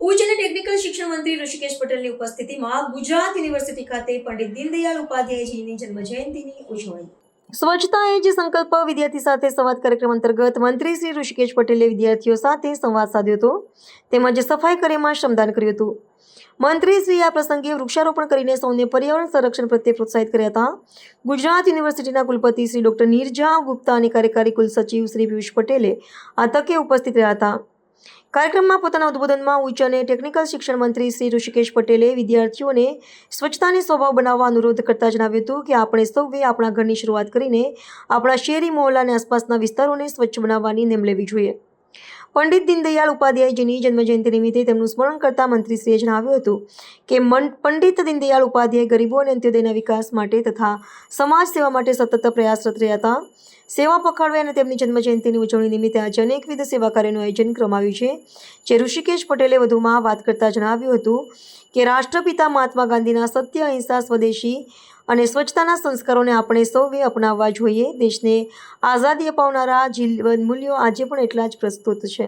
મંત્રી ઋષિકેશ પટેલની ઉપસ્થિતિમાં ગુજરાત યુનિવર્સિટી ખાતે પંડિત દીનદયાળ ઉપાધ્યાયજીની જન્મજયંતિની ઉજવણી. સ્વચ્છતા એ જ સંકલ્પ વિદ્યાર્થી સાથે સંવાદ કાર્યક્રમ અંતર્ગત મંત્રી શ્રી ઋષિકેશ પટેલે વિદ્યાર્થીઓ સાથે સંવાદ સાધ્યો હતો. તેમજ સફાઈ કાર્યમાં શ્રમદાન કર્યું હતું. મંત્રીશ્રીએ આ પ્રસંગે વૃક્ષારોપણ કરીને સૌને પર્યાવરણ સંરક્ષણ પ્રત્યે પ્રોત્સાહિત કર્યા હતા. ગુજરાત યુનિવર્સિટીના કુલપતિ શ્રી ડોક્ટર નિર્જા ગુપ્તા અને કાર્યકારી કુલસચિવ શ્રી પિયુષ પટેલે આ તકે ઉપસ્થિત રહ્યા હતા. કાર્યક્રમમાં પોતાના ઉદ્બોધનમાં ઉચ્ચ અને ટેકનિકલ શિક્ષણ મંત્રી શ્રી ઋષિકેશ પટેલે વિદ્યાર્થીઓને સ્વચ્છતાને સ્વભાવ બનાવવા અનુરોધ કરતા જણાવ્યું હતું કે આપણે સૌએ આપણા ઘરની શરૂઆત કરીને આપણા શહેરી મહોલ્લા અને આસપાસના વિસ્તારોને સ્વચ્છ બનાવવાની નેમ લેવી જોઈએ. પંડિત દીનદયાળ ઉપાધ્યાયજીની જન્મજયંતિ નિમિત્તે તેમનું સ્મરણ કરતા મંત્રીશ્રીએ જણાવ્યું હતું કે પંડિત દીનદયાળ ઉપાધ્યાય ગરીબો અને અંત્યોદયના વિકાસ માટે તથા સમાજ સેવા માટે સતત પ્રયાસરત રહ્યા હતા સેવા પખવાડવે અને તેમની જન્મજયંતિની ઉજવણી નિમિત્તે આજે અનેકવિધ સેવા કાર્યનું આયોજન કરવામાં છે, જે ઋષિકેશ પટેલે વધુમાં વાત કરતા જણાવ્યું હતું કે રાષ્ટ્રપિતા મહાત્મા ગાંધીના સત્ય અહિંસા સ્વદેશી અને સ્વચ્છતાના સંસ્કારોને આપણે સૌએ અપનાવવા જોઈએ. દેશને આઝાદી અપાવનારા જીવન મૂલ્યો આજે પણ એટલા જ પ્રસ્તુત છે.